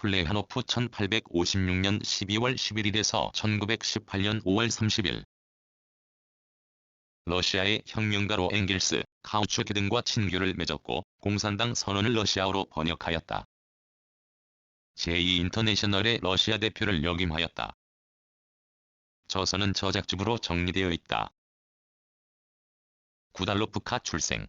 플레하노프 1856년 12월 11일에서 1918년 5월 30일 러시아의 혁명가로 엥겔스, 카우추크 등과 친교를 맺었고 공산당 선언을 러시아어로 번역하였다. 제2인터내셔널의 러시아 대표를 역임하였다. 저서는 저작집으로 정리되어 있다. 구달로프카 출생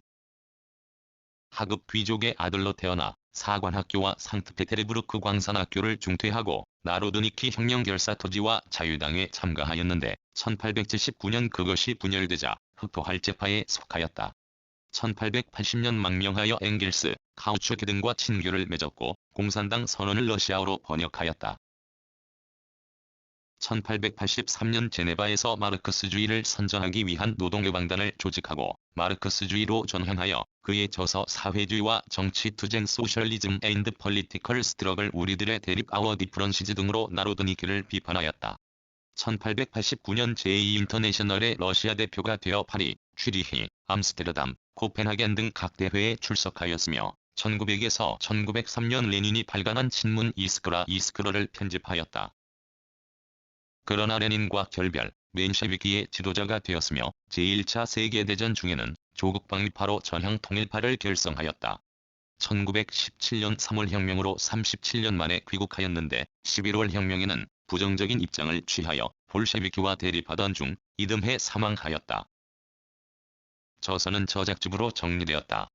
하급 귀족의 아들로 태어나 사관학교와 상트페테르부르크 광산학교를 중퇴하고 나로드니키 혁명결사 토지와 자유당에 참가하였는데 1879년 그것이 분열되자 흑토할제파에 속하였다. 1880년 망명하여 엥겔스, 카우추크 등과 친교를 맺었고 공산당 선언을 러시아어로 번역하였다. 1883년 제네바에서 마르크스주의를 선전하기 위한 노동해방단을 조직하고 마르크스주의로 전환하여 그의 저서 사회주의와 정치투쟁 소셜리즘 앤드 펄리티컬 스트러글 우리들의 대립 아워 디프런시즈 등으로 나로드니키를 비판하였다. 1889년 제2 인터내셔널의 러시아 대표가 되어 파리, 취리히, 암스테르담, 코펜하겐 등 각 대회에 출석하였으며 1900에서 1903년 레닌이 발간한 친문 이스크라 이스크러를 편집하였다. 그러나 레닌과 결별, 맨셰비키의 지도자가 되었으며 제1차 세계대전 중에는 조국 방위파로 전향 통일파를 결성하였다. 1917년 3월 혁명으로 37년 만에 귀국하였는데 11월 혁명에는 부정적인 입장을 취하여 볼셰비키와 대립하던 중 이듬해 사망하였다. 저서는 저작집으로 정리되었다.